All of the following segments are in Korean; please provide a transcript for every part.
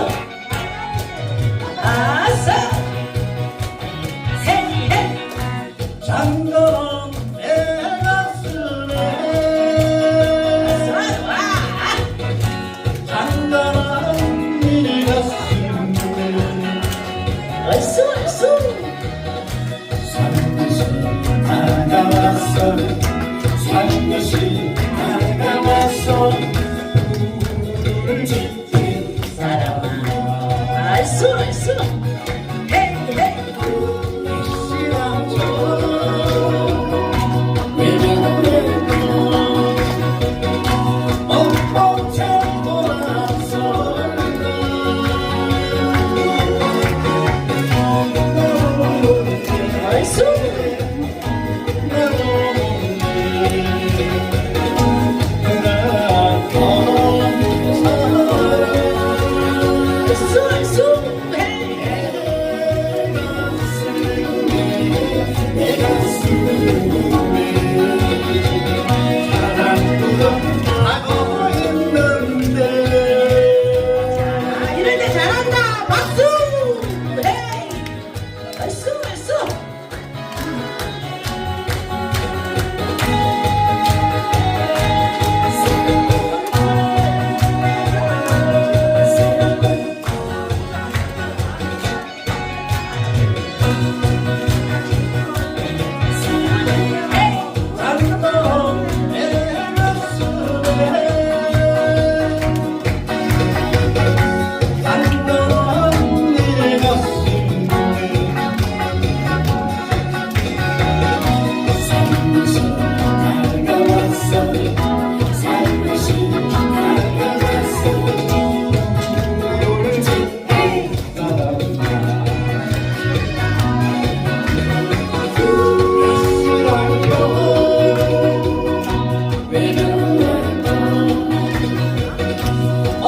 Tchau!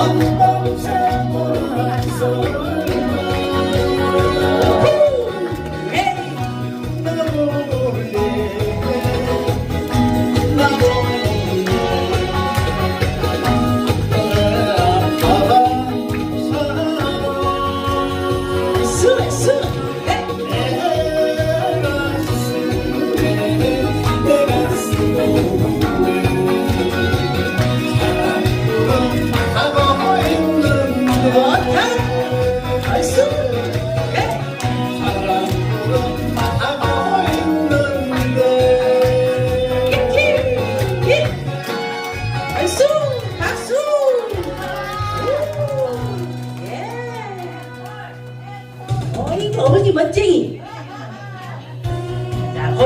one.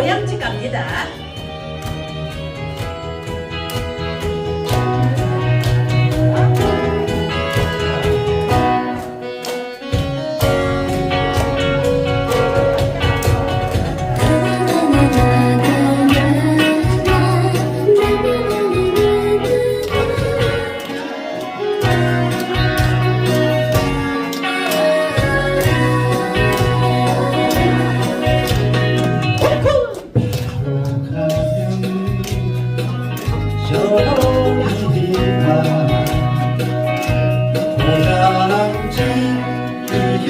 영양제 갑니다.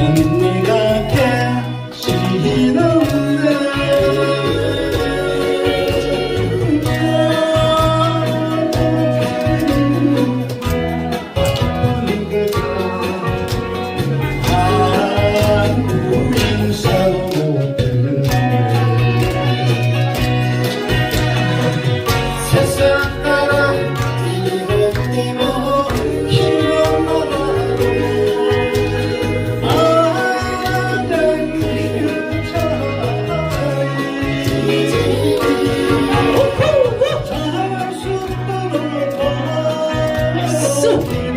You. 天。